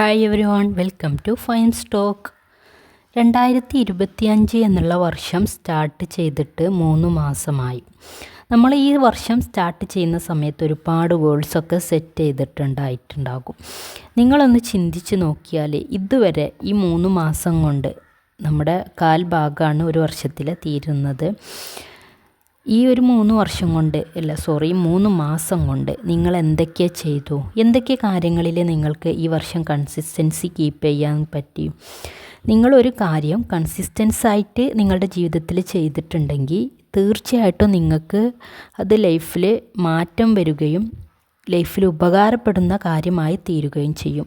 Hi everyone welcome to fine stock രണ്ടായിരത്തി ഇരുപത്തിയഞ്ച് എന്നുള്ള വർഷം സ്റ്റാർട്ട് ചെയ്തിട്ട് മൂന്ന് മാസമായി. നമ്മൾ ഈ വർഷം സ്റ്റാർട്ട് ചെയ്യുന്ന സമയത്ത് ഒരുപാട് ഗോൾസൊക്കെ സെറ്റ് ചെയ്തിട്ടുണ്ടായിട്ടുണ്ടാകും. നിങ്ങളൊന്ന് ചിന്തിച്ച് നോക്കിയാൽ ഇതുവരെ ഈ മൂന്ന് മാസം കൊണ്ട് നമ്മുടെ കാൽ ഭാഗമാണ് ഒരു വർഷത്തിൽ തീരുന്നത്. ഈ ഒരു മൂന്ന് വർഷം കൊണ്ട് അല്ല സോറി മൂന്ന് മാസം കൊണ്ട് നിങ്ങൾ എന്തൊക്കെ ചെയ്തു? എന്തൊക്കെ കാര്യങ്ങളിൽ നിങ്ങൾക്ക് ഈ വർഷം കൺസിസ്റ്റൻസി കീപ്പ് ചെയ്യാൻ പറ്റി? നിങ്ങളൊരു കാര്യം കൺസിസ്റ്റൻസ് ആയിട്ട് നിങ്ങളുടെ ജീവിതത്തിൽ ചെയ്തിട്ടുണ്ടെങ്കിൽ തീർച്ചയായിട്ടും നിങ്ങൾക്ക് അത് ലൈഫിൽ മാറ്റം വരികയും ലൈഫിൽ ഉപകാരപ്പെടുന്ന കാര്യമായി തീരുകയും ചെയ്യും.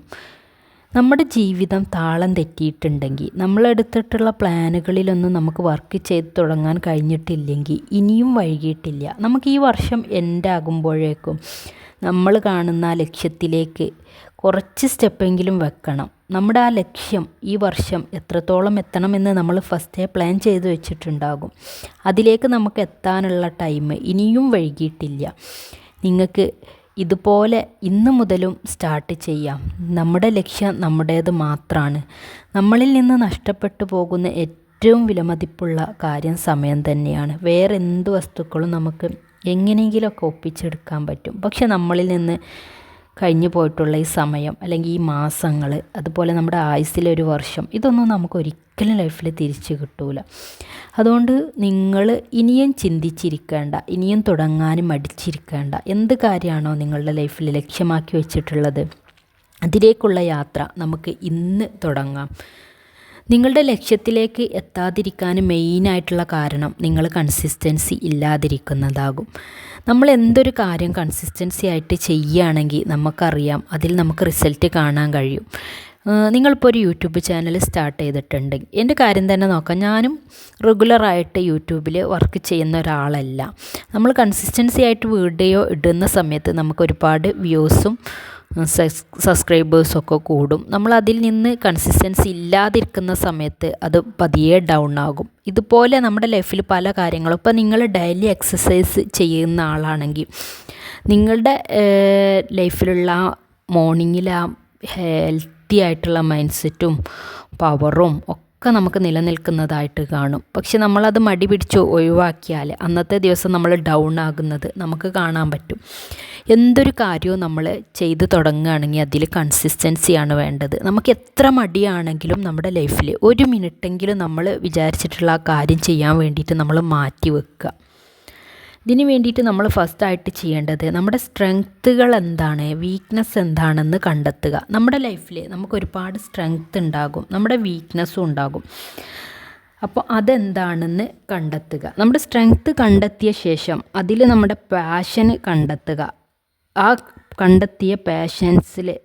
നമ്മുടെ ജീവിതം താളം തെറ്റിയിട്ടുണ്ടെങ്കിൽ നമ്മളെടുത്തിട്ടുള്ള പ്ലാനുകളിലൊന്നും നമുക്ക് വർക്ക് ചെയ്ത് തുടങ്ങാൻ കഴിഞ്ഞിട്ടില്ലെങ്കിൽ ഇനിയും വൈകിയിട്ടില്ല. നമുക്ക് ഈ വർഷം എൻഡാകുമ്പോഴേക്കും നമ്മൾ കാണുന്ന ലക്ഷ്യത്തിലേക്ക് കുറച്ച് സ്റ്റെപ്പെങ്കിലും വെക്കണം. നമ്മുടെ ആ ലക്ഷ്യം ഈ വർഷം എത്രത്തോളം എത്തണമെന്ന് നമ്മൾ ഫസ്റ്റേ പ്ലാൻ ചെയ്ത് വെച്ചിട്ടുണ്ടാകും. അതിലേക്ക് നമുക്ക് എത്താനുള്ള ടൈം ഇനിയും വൈകിയിട്ടില്ല. നിങ്ങൾക്ക് ഇതുപോലെ ഇന്ന് മുതലും സ്റ്റാർട്ട് ചെയ്യാം. നമ്മുടെ ലക്ഷ്യം നമ്മുടേത് മാത്രമാണ് നമ്മളിൽ നിന്ന് നഷ്ടപ്പെട്ടു പോകുന്ന ഏറ്റവും വിലമതിപ്പുള്ള കാര്യം സമയം തന്നെയാണ്. വേറെ എന്ത് വസ്തുക്കളും നമുക്ക് എങ്ങനെയെങ്കിലുമൊക്കെ ഒപ്പിച്ചെടുക്കാൻ പറ്റും. പക്ഷെ നമ്മളിൽ നിന്ന് കഴിഞ്ഞു പോയിട്ടുള്ള ഈ സമയം അല്ലെങ്കിൽ ഈ മാസങ്ങൾ അതുപോലെ നമ്മുടെ ആയുസ്സിലെ ഒരു വർഷം ഇതൊന്നും നമുക്ക് ഒരിക്കലും ലൈഫിൽ തിരിച്ചു കിട്ടൂല. അതുകൊണ്ട് നിങ്ങൾ ഇനിയും ചിന്തിച്ചിരിക്കേണ്ട ഇനിയും തുടങ്ങാനും മടിച്ചിരിക്കേണ്ട എന്ത് കാര്യമാണോ നിങ്ങളുടെ ലൈഫിൽ ലക്ഷ്യമാക്കി വെച്ചിട്ടുള്ളത് അതിലേക്കുള്ള യാത്ര നമുക്ക് ഇന്ന് തുടങ്ങാം. നിങ്ങളുടെ ലക്ഷ്യത്തിലേക്ക് എത്താതിരിക്കാൻ മെയിനായിട്ടുള്ള കാരണം നിങ്ങൾ കൺസിസ്റ്റൻസി ഇല്ലാതിരിക്കുന്നതാകും. നമ്മൾ എന്തൊരു കാര്യം കൺസിസ്റ്റൻസി ആയിട്ട് ചെയ്യുകയാണെങ്കിൽ നമുക്കറിയാം അതിൽ നമുക്ക് റിസൾട്ട് കാണാൻ കഴിയും. നിങ്ങളിപ്പോൾ ഒരു യൂട്യൂബ് ചാനൽ സ്റ്റാർട്ട് ചെയ്തിട്ടുണ്ട്. എന്റെ കാര്യം തന്നെ നോക്കാം. ഞാനും റെഗുലറായിട്ട് യൂട്യൂബിൽ വർക്ക് ചെയ്യുന്ന ഒരാളല്ല. നമ്മൾ കൺസിസ്റ്റൻസി ആയിട്ട് വീഡിയോ ഇടുന്ന സമയത്ത് നമുക്ക് ഒരുപാട് വ്യൂസും സബ്സ്ക്രൈബേഴ്സൊക്കെ കൂടും. നമ്മൾ അതിൽ നിന്ന് കൺസിസ്റ്റൻസി ഇല്ലാതിരിക്കുന്ന സമയത്ത് അത് പതിയെ ഡൗൺ ആകും. ഇതുപോലെ നമ്മുടെ ലൈഫിൽ പല കാര്യങ്ങളും. ഇപ്പോൾ നിങ്ങൾ ഡെയിലി എക്സസൈസ് ചെയ്യുന്ന ആളാണെങ്കിൽ നിങ്ങളുടെ ലൈഫിലുള്ള മോർണിംഗിൽ ഹെൽത്തി ആയിട്ടുള്ള മൈൻഡ് സെറ്റും പവറും ഒക്കെ നമുക്ക് നിലനിൽക്കുന്നതായിട്ട് കാണും. പക്ഷെ നമ്മളത് മടി പിടിച്ച് ഒഴിവാക്കിയാൽ അന്നത്തെ ദിവസം നമ്മൾ ഡൗൺ ആകുന്നത് നമുക്ക് കാണാൻ പറ്റും. എന്തൊരു കാര്യവും നമ്മൾ ചെയ്തു തുടങ്ങുകയാണെങ്കിൽ അതിൽ കൺസിസ്റ്റൻസിയാണ് വേണ്ടത്. നമുക്ക് എത്ര മടിയാണെങ്കിലും നമ്മുടെ ലൈഫിൽ ഒരു മിനിറ്റെങ്കിലും നമ്മൾ വിചാരിച്ചിട്ടുള്ള ആ കാര്യം ചെയ്യാൻ വേണ്ടിയിട്ട് നമ്മൾ മാറ്റി വെക്കുക. ഇതിന് വേണ്ടിയിട്ട് നമ്മൾ ഫസ്റ്റായിട്ട് ചെയ്യേണ്ടത് നമ്മുടെ സ്ട്രെങ്ത്തുകൾ എന്താണ്? വീക്ക്നെസ് എന്താണെന്ന് കണ്ടെത്തുക. നമ്മുടെ ലൈഫിൽ നമുക്ക് ഒരുപാട് സ്ട്രെങ്ത് ഉണ്ടാകും. നമ്മുടെ വീക്ക്നെസ്സും ഉണ്ടാകും. അപ്പോൾ അതെന്താണെന്ന് കണ്ടെത്തുക. നമ്മുടെ സ്ട്രെങ്ത്ത് കണ്ടെത്തിയ ശേഷം അതിൽ നമ്മുടെ പാഷന് കണ്ടെത്തുക. ആ കണ്ടെത്തിയ പാഷൻസിൽ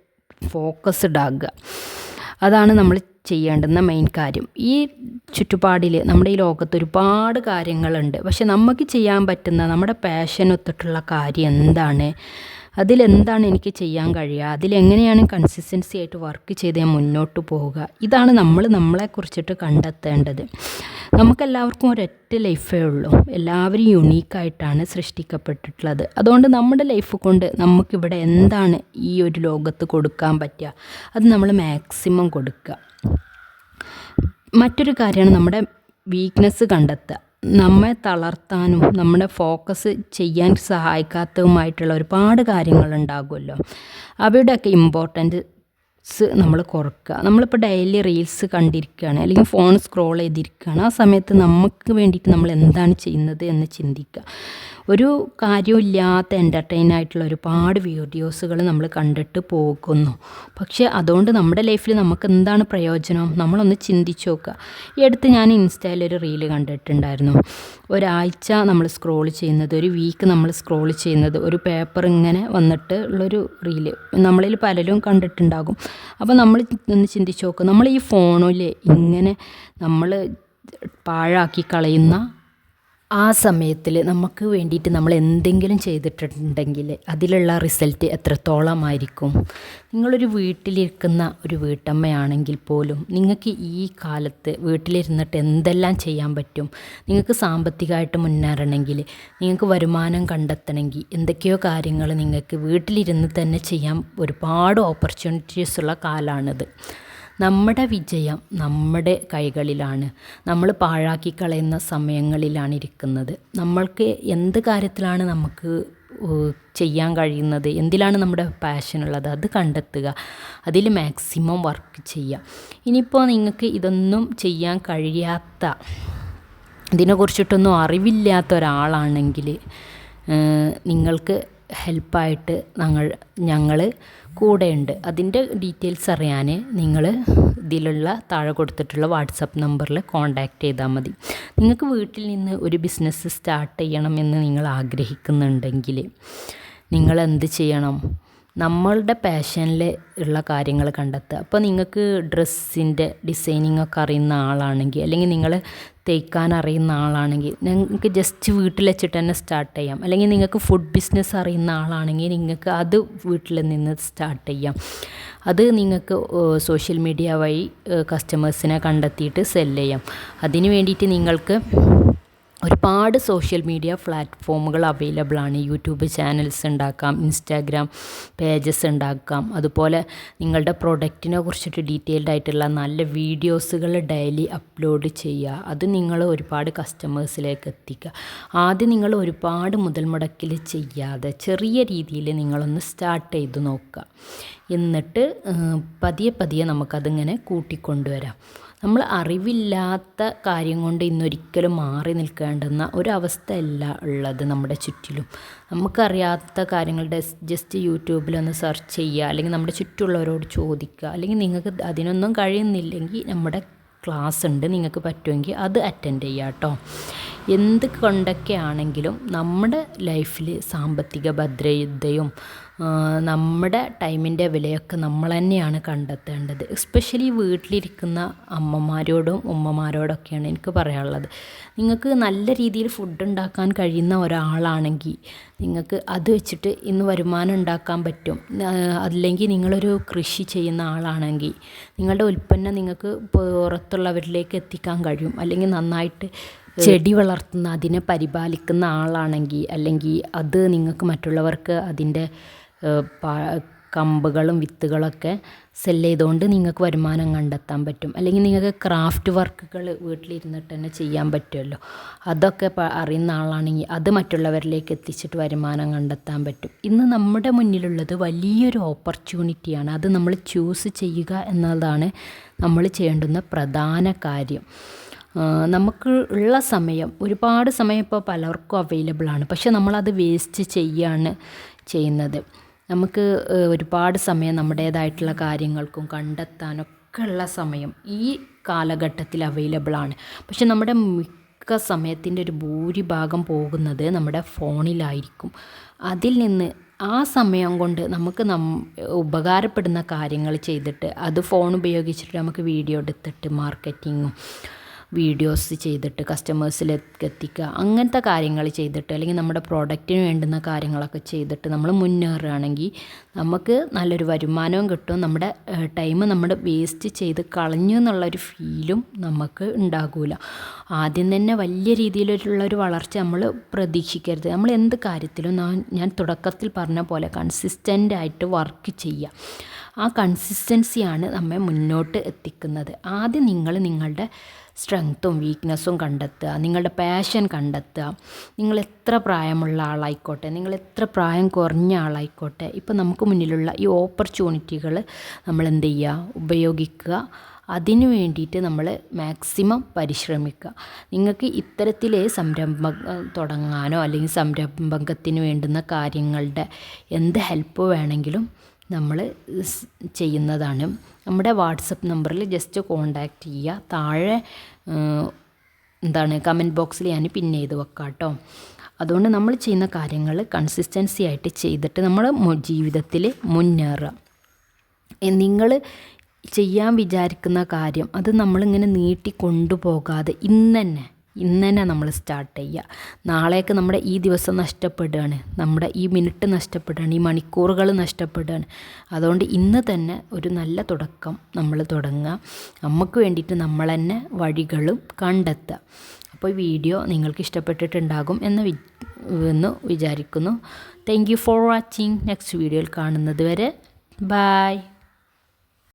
ഫോക്കസ്ഡ് ആകുക അതാണ് നമ്മൾ ചെയ്യേണ്ടുന്ന മെയിൻ കാര്യം. ഈ ചുറ്റുപാടിൽ നമ്മുടെ ഈ ലോകത്ത് ഒരുപാട് കാര്യങ്ങളുണ്ട്. പക്ഷെ നമുക്ക് ചെയ്യാൻ പറ്റുന്ന നമ്മുടെ പാഷനൊത്തിട്ടുള്ള കാര്യം എന്താണ്? അതിലെന്താണ് എനിക്ക് ചെയ്യാൻ കഴിയുക? അതിലെങ്ങനെയാണ് കൺസിസ്റ്റൻസി ആയിട്ട് വർക്ക് ചെയ്ത് ഞാൻ മുന്നോട്ട് പോവുക? ഇതാണ് നമ്മൾ നമ്മളെക്കുറിച്ചിട്ട് കണ്ടെത്തേണ്ടത്. നമുക്കെല്ലാവർക്കും ഒരൊറ്റ ലൈഫേ ഉള്ളൂ. എല്ലാവരും യുണീക്കായിട്ടാണ് സൃഷ്ടിക്കപ്പെട്ടിട്ടുള്ളത്. അതുകൊണ്ട് നമ്മുടെ ലൈഫ് കൊണ്ട് നമുക്കിവിടെ എന്താണ് ഈ ഒരു ലോകത്ത് കൊടുക്കാൻ പറ്റുക? അത് നമ്മൾ മാക്സിമം കൊടുക്കുക. മറ്റൊരു കാര്യമാണ് നമ്മുടെ വീക്ക്നെസ് കണ്ടെത്തുക. നമ്മെ തളർത്താനും നമ്മുടെ ഫോക്കസ് ചെയ്യാൻ സഹായിക്കാത്തതുമായിട്ടുള്ള ഒരുപാട് കാര്യങ്ങളുണ്ടാകുമല്ലോ. അവയുടെയൊക്കെ ഇമ്പോർട്ടന്റ് നമ്മൾ കുറക്കുക നമ്മളിപ്പോൾ ഡെയിലി റീൽസ് കണ്ടിരിക്കുകയാണ് അല്ലെങ്കിൽ ഫോൺ സ്ക്രോൾ ചെയ്തിരിക്കുകയാണ് ആ സമയത്ത് നമുക്ക് വേണ്ടിയിട്ട് നമ്മൾ എന്താണ് ചെയ്യുന്നത് എന്ന് ചിന്തിക്കുക ഒരു കാര്യമില്ലാത്ത എന്റർടൈൻ ആയിട്ടുള്ള ഒരുപാട് വീഡിയോസുകൾ നമ്മൾ കണ്ടിട്ട് പോകുന്നു. പക്ഷേ അതുകൊണ്ട് നമ്മുടെ ലൈഫിൽ നമുക്ക് എന്താണ് പ്രയോജനം? നമ്മളൊന്ന് ചിന്തിച്ച് നോക്കുക ഈ അടുത്ത് ഞാൻ ഇൻസ്റ്റയിൽ ഒരു റീൽ കണ്ടിട്ടുണ്ടായിരുന്നു. ഒരാഴ്ച നമ്മൾ സ്ക്രോൾ ചെയ്യുന്നത് ഒരു വീക്ക് നമ്മൾ സ്ക്രോൾ ചെയ്യുന്നത് ഒരു പേപ്പർ ഇങ്ങനെ വന്നിട്ട് ഉള്ളൊരു റീൽ നമ്മളിൽ പലരും കണ്ടിട്ടുണ്ടാകും. അപ്പോൾ നമ്മൾ ഒന്ന് ചിന്തിച്ച് നോക്കുക നമ്മൾ ഈ ഫോണിൽ ഇങ്ങനെ നമ്മൾ പാഴാക്കി കളയുന്ന ആ സമയത്തിൽ നമുക്ക് വേണ്ടിയിട്ട് നമ്മൾ എന്തെങ്കിലും ചെയ്തിട്ടുണ്ടെങ്കിൽ അതിലുള്ള റിസൾട്ട് എത്രത്തോളമായിരിക്കും? നിങ്ങളൊരു വീട്ടിലിരിക്കുന്ന ഒരു വീട്ടമ്മയാണെങ്കിൽ പോലും നിങ്ങൾക്ക് ഈ കാലത്ത് വീട്ടിലിരുന്നിട്ട് എന്തെല്ലാം ചെയ്യാൻ പറ്റും? നിങ്ങൾക്ക് സാമ്പത്തികമായിട്ട് മുന്നേറണമെങ്കിൽ നിങ്ങൾക്ക് വരുമാനം കണ്ടെത്തണമെങ്കിൽ എന്തൊക്കെയോ കാര്യങ്ങൾ നിങ്ങൾക്ക് വീട്ടിലിരുന്ന് തന്നെ ചെയ്യാൻ ഒരുപാട് ഓപ്പർച്യൂണിറ്റീസ് ഉള്ള കാലമാണിത് നമ്മുടെ വിജയം നമ്മുടെ കൈകളിലാണ്. നമ്മൾ പാഴാക്കി കളയുന്ന സമയങ്ങളിലാണ് ഇരിക്കുന്നത്. നമ്മൾക്ക് എന്ത് കാര്യത്തിലാണ് നമുക്ക് ചെയ്യാൻ കഴിയുന്നത്? എന്തിലാണ് നമ്മുടെ പാഷൻ ഉള്ളത്? അത് കണ്ടെത്തുക. അതിൽ മാക്സിമം വർക്ക് ചെയ്യുക. ഇനിയിപ്പോൾ നിങ്ങൾക്ക് ഇതൊന്നും ചെയ്യാൻ കഴിയാത്ത ഇതിനെക്കുറിച്ചിട്ടൊന്നും അറിവില്ലാത്ത ഒരാളാണെങ്കിൽ നിങ്ങൾക്ക് ഹെൽപ്പായിട്ട് ഞങ്ങൾ ഞങ്ങൾ കൂടെയുണ്ട്. അതിന്റെ ഡീറ്റെയിൽസ് അറിയാൻ നിങ്ങൾ ഇതിലുള്ള താഴെ കൊടുത്തിട്ടുള്ള വാട്സപ്പ് നമ്പറിൽ കോൺടാക്റ്റ് ചെയ്താൽ മതി. നിങ്ങൾക്ക് വീട്ടിൽ നിന്ന് ഒരു ബിസിനസ് സ്റ്റാർട്ട് ചെയ്യണമെന്ന് നിങ്ങൾ ആഗ്രഹിക്കുന്നുണ്ടെങ്കിൽ നിങ്ങൾ എന്ത് ചെയ്യണം? നമ്മളുടെ പാഷനിൽ ഉള്ള കാര്യങ്ങൾ കണ്ടെത്തുക. അപ്പോൾ നിങ്ങൾക്ക് ഡ്രസ്സിന്റെ ഡിസൈനിങ് ഒക്കെ അറിയുന്ന ആളാണെങ്കിൽ അല്ലെങ്കിൽ നിങ്ങൾ തേക്കാൻ അറിയുന്ന ആളാണെങ്കിൽ നിങ്ങൾക്ക് ജസ്റ്റ് വീട്ടിൽ വെച്ചിട്ട് തന്നെ സ്റ്റാർട്ട് ചെയ്യാം. അല്ലെങ്കിൽ നിങ്ങൾക്ക് ഫുഡ് ബിസിനസ് അറിയുന്ന ആളാണെങ്കിൽ നിങ്ങൾക്ക് അത് വീട്ടിൽ നിന്ന് സ്റ്റാർട്ട് ചെയ്യാം. അത് നിങ്ങൾക്ക് സോഷ്യൽ മീഡിയ വഴി കസ്റ്റമേഴ്സിനെ കണ്ടെത്തിയിട്ട് സെൽ ചെയ്യാം. അതിന് വേണ്ടിയിട്ട് നിങ്ങൾക്ക് ഒരുപാട് സോഷ്യൽ മീഡിയ പ്ലാറ്റ്ഫോമുകൾ അവൈലബിൾ ആണ്. യൂട്യൂബ് ചാനൽസ് ഉണ്ടാക്കാം ഇൻസ്റ്റാഗ്രാം പേജസ് ഉണ്ടാക്കാം. അതുപോലെ നിങ്ങളുടെ പ്രൊഡക്റ്റിനെ കുറിച്ചിട്ട് ഡീറ്റെയിൽഡ് ആയിട്ടുള്ള നല്ല വീഡിയോസുകൾ ഡെയിലി അപ്ലോഡ് ചെയ്യുക. അത് നിങ്ങൾ ഒരുപാട് കസ്റ്റമേഴ്സിലേക്ക് എത്തിക്കുക. ആദ്യം നിങ്ങൾ ഒരുപാട് മുതൽ മുടക്കിൽ ചെയ്യാതെ ചെറിയ രീതിയിൽ നിങ്ങളൊന്ന് സ്റ്റാർട്ട് ചെയ്ത് നോക്കുക. എന്നിട്ട് പതിയെ പതിയെ നമുക്കതിങ്ങനെ കൂട്ടിക്കൊണ്ടുവരാം. നമ്മൾ അറിവില്ലാത്ത കാര്യം കൊണ്ട് ഇന്നൊരിക്കലും മാറി നിൽക്കേണ്ടുന്ന ഒരവസ്ഥയല്ല ഉള്ളത് നമ്മുടെ ചുറ്റിലും. നമുക്കറിയാത്ത കാര്യങ്ങൾ ജസ്റ്റ് യൂട്യൂബിലൊന്ന് സെർച്ച് ചെയ്യുക അല്ലെങ്കിൽ നമ്മുടെ ചുറ്റുള്ളവരോട് ചോദിക്കുക അല്ലെങ്കിൽ നിങ്ങൾക്ക് അതിനൊന്നും കഴിയുന്നില്ലെങ്കിൽ നമ്മുടെ ക്ലാസ് ഉണ്ട് നിങ്ങൾക്ക് പറ്റുമെങ്കിൽ അത് അറ്റൻഡ് ചെയ്യാം കേട്ടോ എന്ത് കൊണ്ടൊക്കെ ആണെങ്കിലും നമ്മുടെ ലൈഫിൽ സാമ്പത്തിക ഭദ്രതയും നമ്മുടെ ടൈമിന്റെ വിലയൊക്കെ നമ്മൾ തന്നെയാണ് കണ്ടെത്തേണ്ടത്. എസ്പെഷ്യലി വീട്ടിലിരിക്കുന്ന അമ്മമാരോടും ഉമ്മമാരോടൊക്കെയാണ് എനിക്ക് പറയാനുള്ളത്. നിങ്ങൾക്ക് നല്ല രീതിയിൽ ഫുഡ് ഉണ്ടാക്കാൻ കഴിയുന്ന ഒരാളാണെങ്കിൽ നിങ്ങൾക്ക് അത് വെച്ചിട്ട് ഇന്ന് വരുമാനം ഉണ്ടാക്കാൻ പറ്റും. അല്ലെങ്കിൽ നിങ്ങളൊരു കൃഷി ചെയ്യുന്ന ആളാണെങ്കിൽ നിങ്ങളുടെ ഉൽപ്പന്നം നിങ്ങൾക്ക് പുറത്തുള്ളവരിലേക്ക് എത്തിക്കാൻ കഴിയും. അല്ലെങ്കിൽ നന്നായിട്ട് ചെടി വളർത്തുന്ന അതിനെ പരിപാലിക്കുന്ന ആളാണെങ്കിൽ അല്ലെങ്കിൽ അത് നിങ്ങൾക്ക് മറ്റുള്ളവർക്ക് അതിന്റെ കമ്പുകളും വിത്തുകളൊക്കെ സെല്ല് ചെയ്തുകൊണ്ട് നിങ്ങൾക്ക് വരുമാനം കണ്ടെത്താൻ പറ്റും. അല്ലെങ്കിൽ നിങ്ങൾക്ക് ക്രാഫ്റ്റ് വർക്കുകൾ വീട്ടിലിരുന്നിട്ട് തന്നെ ചെയ്യാൻ പറ്റുമല്ലോ. അതൊക്കെ അറിയുന്ന ആളാണെങ്കിൽ അത് മറ്റുള്ളവരിലേക്ക് എത്തിച്ചിട്ട് വരുമാനം കണ്ടെത്താൻ പറ്റും. ഇന്ന് നമ്മുടെ മുന്നിലുള്ളത് വലിയൊരു ഓപ്പർച്യൂണിറ്റിയാണ് അത് നമ്മൾ ചൂസ് ചെയ്യുക എന്നതാണ് നമ്മൾ ചെയ്യേണ്ടുന്ന പ്രധാന കാര്യം. നമുക്ക് ഉള്ള സമയം ഒരുപാട് സമയം ഇപ്പോൾ പലർക്കും അവൈലബിൾ ആണ്. പക്ഷെ നമ്മളത് വേസ്റ്റ് ചെയ്യാണ് ചെയ്യുന്നത്. നമുക്ക് ഒരുപാട് സമയം നമ്മുടേതായിട്ടുള്ള കാര്യങ്ങൾക്കും കണ്ടെത്താനൊക്കെ ഉള്ള സമയം ഈ കാലഘട്ടത്തിൽ അവൈലബിൾ ആണ്. പക്ഷെ നമ്മുടെ മിക്ക സമയത്തിന്റെ ഒരു ഭൂരിഭാഗം പോകുന്നത് നമ്മുടെ ഫോണിലായിരിക്കും. അതിൽ നിന്ന് ആ സമയം കൊണ്ട് നമുക്ക് നം ഉപകാരപ്പെടുന്ന കാര്യങ്ങൾ ചെയ്തിട്ട് അത് ഫോൺ ഉപയോഗിച്ചിട്ട് നമുക്ക് വീഡിയോ എടുത്തിട്ട് മാർക്കറ്റിങ്ങും വീഡിയോസ് ചെയ്തിട്ട് കസ്റ്റമേഴ്സിലേക്ക് എത്തിക്കുക അങ്ങനത്തെ കാര്യങ്ങൾ ചെയ്തിട്ട് അല്ലെങ്കിൽ നമ്മുടെ പ്രോഡക്റ്റിന് വേണ്ടുന്ന കാര്യങ്ങളൊക്കെ ചെയ്തിട്ട് നമ്മൾ മുന്നേറുകയാണെങ്കിൽ നമുക്ക് നല്ലൊരു വരുമാനവും കിട്ടും. നമ്മുടെ ടൈം നമ്മൾ വേസ്റ്റ് ചെയ്ത് കളഞ്ഞു എന്നുള്ളൊരു ഫീലും നമുക്ക് ഉണ്ടാകില്ല ആദ്യം തന്നെ വലിയ രീതിയിലുള്ളൊരു വളർച്ച നമ്മൾ പ്രതീക്ഷിക്കരുത്. നമ്മൾ എന്ത് കാര്യത്തിലും ഞാൻ തുടക്കത്തിൽ പറഞ്ഞ പോലെ കൺസിസ്റ്റന്റ് ആയിട്ട് വർക്ക് ചെയ്യുക. ആ കൺസിസ്റ്റൻസിയാണ് നമ്മെ മുന്നോട്ട് എത്തിക്കുന്നത്. ആദ്യം നിങ്ങൾ നിങ്ങളുടെ സ്ട്രെങ്ത്തും വീക്ക്നെസ്സും കണ്ടെത്തുക. നിങ്ങളുടെ പാഷൻ കണ്ടെത്തുക. നിങ്ങൾ എത്ര പ്രായമുള്ള ആളായിക്കോട്ടെ നിങ്ങൾ എത്ര പ്രായം കുറഞ്ഞ ആളായിക്കോട്ടെ ഇപ്പോൾ നമുക്ക് മുന്നിലുള്ള ഈ ഓപ്പർച്യൂണിറ്റികൾ നമ്മൾ എന്ത് ചെയ്യുക? ഉപയോഗിക്കുക. അതിനു വേണ്ടിയിട്ട് നമ്മൾ മാക്സിമം പരിശ്രമിക്കുക. നിങ്ങൾക്ക് ഇത്തരത്തിൽ സംരംഭം തുടങ്ങാനോ അല്ലെങ്കിൽ സംരംഭകത്തിന് വേണ്ടുന്ന കാര്യങ്ങളുടെ എന്ത് ഹെൽപ്പ് വേണമെങ്കിലും നമ്മൾ ചെയ്യുന്നതാണ്. നമ്മുടെ വാട്സപ്പ് നമ്പറിൽ ജസ്റ്റ് കോണ്ടാക്റ്റ് ചെയ്യുക. താഴെ എന്താണ് കമന്റ് ബോക്സിൽ ഞാൻ പിൻ ചെയ്ത് വെക്കാം കേട്ടോ അതുകൊണ്ട് നമ്മൾ ചെയ്യുന്ന കാര്യങ്ങൾ കൺസിസ്റ്റൻസി ആയിട്ട് ചെയ്തിട്ട് നമ്മൾ ജീവിതത്തിൽ മുന്നേറുക. നിങ്ങൾ ചെയ്യാൻ വിചാരിക്കുന്ന കാര്യം അത് നമ്മളിങ്ങനെ നീട്ടി കൊണ്ടുപോകാതെ ഇന്ന് തന്നെ നമ്മൾ സ്റ്റാർട്ട് ചെയ്യുക. നാളേക്ക് നമ്മുടെ ഈ ദിവസം നഷ്ടപ്പെടുകയാണ്. നമ്മുടെ ഈ മിനിറ്റ് നഷ്ടപ്പെടുകയാണ്. ഈ മണിക്കൂറുകൾ നഷ്ടപ്പെടുകയാണ്. അതുകൊണ്ട് ഇന്ന് തന്നെ ഒരു നല്ല തുടക്കം നമ്മൾ തുടങ്ങുക. നമുക്ക് വേണ്ടിയിട്ട് നമ്മൾ തന്നെ വഴികളും കണ്ടെത്തുക. അപ്പോൾ ഈ വീഡിയോ നിങ്ങൾക്ക് ഇഷ്ടപ്പെട്ടിട്ടുണ്ടാകും എന്ന് വി എന്ന് വിചാരിക്കുന്നു. Thank you for watching next വീഡിയോയിൽ കാണുന്നത് വരെ. ബായ്